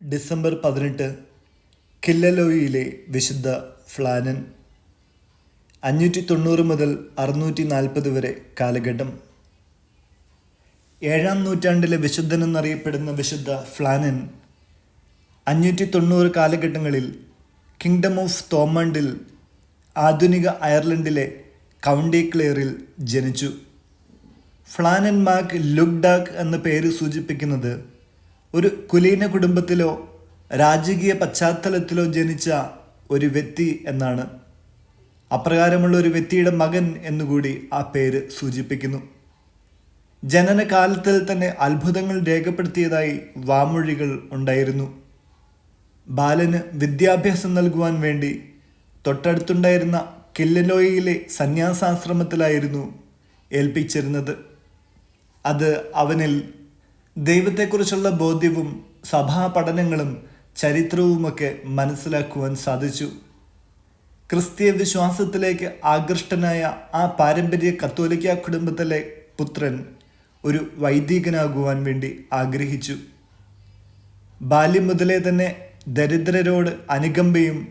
December പതിനെട്ട് കില്ലലോയിലെ വിശുദ്ധ ഫ്ലാനൻ. അഞ്ഞൂറ്റി തൊണ്ണൂറ് മുതൽ അറുന്നൂറ്റി നാൽപ്പത് വരെ കാലഘട്ടം. ഏഴാം നൂറ്റാണ്ടിലെ വിശുദ്ധനെന്നറിയപ്പെടുന്ന വിശുദ്ധ ഫ്ലാനൻ അഞ്ഞൂറ്റി തൊണ്ണൂറ് കാലഘട്ടങ്ങളിൽ കിങ്ഡം ഓഫ് തോമണ്ടിൽ ആധുനിക അയർലൻഡിലെ കൗണ്ടി ക്ലെയറിൽ ജനിച്ചു. ഫ്ലാനൻ മാക് ലുക്ഡാക്ക് എന്ന പേര് സൂചിപ്പിക്കുന്നത് ഒരു കുലീന കുടുംബത്തിലോ രാജകീയ പശ്ചാത്തലത്തിലോ ജനിച്ച ഒരു വ്യക്തി എന്നാണ് അപ്രകാരമുള്ള ഒരു വ്യക്തിയുടെ മകൻ എന്നുകൂടി ആ പേര് സൂചിപ്പിക്കുന്നു. ജനനകാലത്തിൽ തന്നെ അത്ഭുതങ്ങൾ രേഖപ്പെടുത്തിയതായി വാമൊഴികൾ ഉണ്ടായിരുന്നു. ബാലന് വിദ്യാഭ്യാസം നൽകുവാൻ വേണ്ടി തൊട്ടടുത്തുണ്ടായിരുന്ന കില്ലലോയിലെ സന്യാസാശ്രമത്തിലായിരുന്നു ഏൽപ്പിച്ചിരുന്നത്. അത് അവനിൽ ദൈവത്തെക്കുറിച്ചുള്ള ബോധ്യവും സഭാ പഠനങ്ങളും ചരിത്രവുമൊക്കെ മനസ്സിലാക്കുവാൻ സാധിച്ചു. ക്രിസ്തീയ വിശ്വാസത്തിലേക്ക് ആകൃഷ്ടനായ ആ പാരമ്പര്യ കത്തോലിക്ക കുടുംബത്തിലെ പുത്രൻ ഒരു വൈദികനാകുവാൻ വേണ്ടി ആഗ്രഹിച്ചു. ബാല്യം മുതലേ തന്നെ ദരിദ്രരോട് അനുകമ്പയും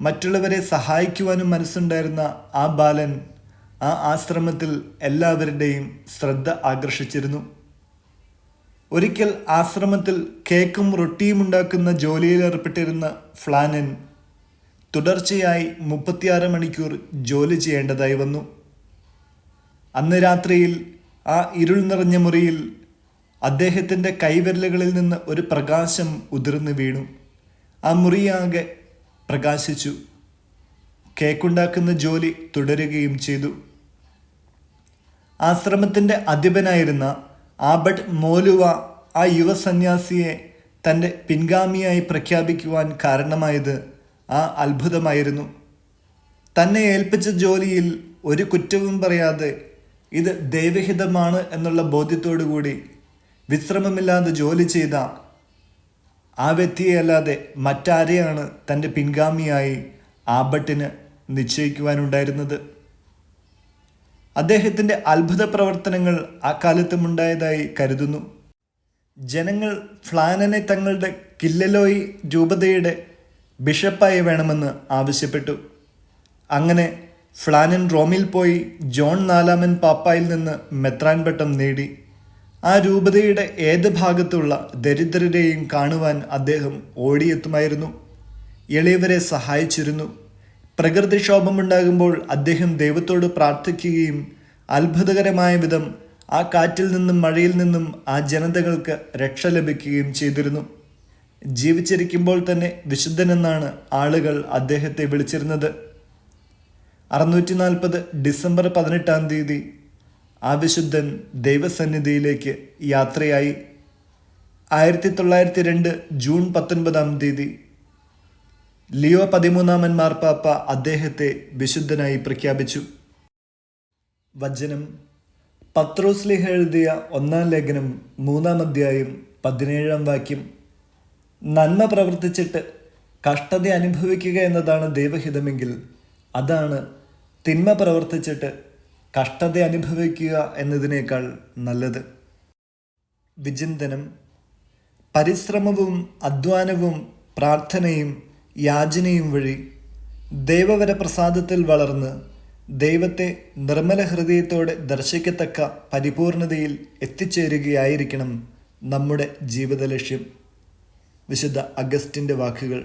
മറ്റുള്ളവരെ സഹായിക്കുവാനും മനസ്സുണ്ടായിരുന്ന ആ ബാലൻ ആ ആശ്രമത്തിൽ എല്ലാവരുടെയും ശ്രദ്ധ ആകർഷിച്ചിരുന്നു. ഒരിക്കൽ ആശ്രമത്തിൽ കേക്കും റൊട്ടിയും ഉണ്ടാക്കുന്ന ജോലിയിൽ ഏർപ്പെട്ടിരുന്ന ഫ്ലാനൻ തുടർച്ചയായി മുപ്പത്തിയാറ് മണിക്കൂർ ജോലി ചെയ്യേണ്ടതായി വന്നു. അന്ന് രാത്രിയിൽ ആ ഇരുൾ നിറഞ്ഞ മുറിയിൽ അദ്ദേഹത്തിന്റെ കൈവിരലുകളിൽ നിന്ന് ഒരു പ്രകാശം ഉതിർന്നു വീണു. ആ മുറിയാകെ പ്രകാശിച്ചു. കേക്കുണ്ടാക്കുന്ന ജോലി തുടരുകയും ചെയ്തു. ആശ്രമത്തിന്റെ അധിപനായിരുന്ന ആബട്ട് മോലുവ ആ യുവസന്യാസിയെ തന്റെ പിൻഗാമിയായി പ്രഖ്യാപിക്കുവാൻ കാരണമായത് ആ അത്ഭുതമായിരുന്നു. തന്നെ ഏൽപ്പിച്ച ജോലിയിൽ ഒരു കുറ്റവും പറയാതെ ഇത് ദൈവഹിതമാണ് എന്നുള്ള ബോധ്യത്തോടു കൂടി വിശ്രമമില്ലാതെ ജോലി ചെയ്ത ആ വ്യക്തിയെ അല്ലാതെ മറ്റാരെയാണ് തന്റെ പിൻഗാമിയായി ആബട്ടിന് നിശ്ചയിക്കുവാനുണ്ടായിരുന്നത്? അദ്ദേഹത്തിന്റെ അത്ഭുത പ്രവർത്തനങ്ങൾ ആ കാലത്തും ഉണ്ടായതായി കരുതുന്നു. ജനങ്ങൾ ഫ്ലാനനെ തങ്ങളുടെ കില്ലലോയി രൂപതയുടെ ബിഷപ്പായി വേണമെന്ന് ആവശ്യപ്പെട്ടു. അങ്ങനെ ഫ്ലാനൻ റോമിൽ പോയി ജോൺ നാലാമൻ പാപ്പായിൽ നിന്ന് മെത്രാൻ പട്ടം നേടി. ആ രൂപതയുടെ ഏത് ഭാഗത്തുള്ള ദരിദ്രരെയും കാണുവാൻ അദ്ദേഹം ഓടിയെത്തുമായിരുന്നു. എളിയവരെ സഹായിച്ചിരുന്നു. പ്രകൃതിക്ഷോഭമുണ്ടാകുമ്പോൾ അദ്ദേഹം ദൈവത്തോട് പ്രാർത്ഥിക്കുകയും അത്ഭുതകരമായ വിധം ആ കാറ്റിൽ നിന്നും മഴയിൽ നിന്നും ആ ജനതകൾക്ക് രക്ഷ ലഭിക്കുകയും ചെയ്തിരുന്നു. ജീവിച്ചിരിക്കുമ്പോൾ തന്നെ വിശുദ്ധനെന്നാണ് ആളുകൾ അദ്ദേഹത്തെ വിളിച്ചിരുന്നത്. അറുന്നൂറ്റി നാൽപ്പത് ഡിസംബർ പതിനെട്ടാം തീയതി ആ വിശുദ്ധൻ ദൈവസന്നിധിയിലേക്ക് യാത്രയായി. ആയിരത്തി തൊള്ളായിരത്തി രണ്ട് ജൂൺ പത്തൊൻപതാം തീയതി ലിയോ പതിമൂന്നാമൻ മാർപ്പാപ്പ അദ്ദേഹത്തെ വിശുദ്ധനായി പ്രഖ്യാപിച്ചു. വചനം. പത്രോസ്ലിഹ എഴുതിയ ഒന്നാം ലേഖനം മൂന്നാം അധ്യായം പതിനേഴാം വാക്യം. നന്മ പ്രവർത്തിച്ചിട്ട് കഷ്ടത അനുഭവിക്കുക എന്നതാണ് ദൈവഹിതമെങ്കിൽ അതാണ് തിന്മ പ്രവർത്തിച്ചിട്ട് കഷ്ടത അനുഭവിക്കുക എന്നതിനേക്കാൾ നല്ലത്. വിചിന്തനം. പരിശ്രമവും അധ്വാനവും പ്രാർത്ഥനയും യാചനയും വഴി ദൈവവര പ്രസാദത്തിൽ വളർന്ന് ദൈവത്തെ നിർമ്മല ഹൃദയത്തോടെ ദർശിക്കത്തക്ക പരിപൂർണതയിൽ എത്തിച്ചേരുകയായിരിക്കണം നമ്മുടെ ജീവിത ലക്ഷ്യം വിശുദ്ധ അഗസ്റ്റിന്റെ വാക്കുകൾ.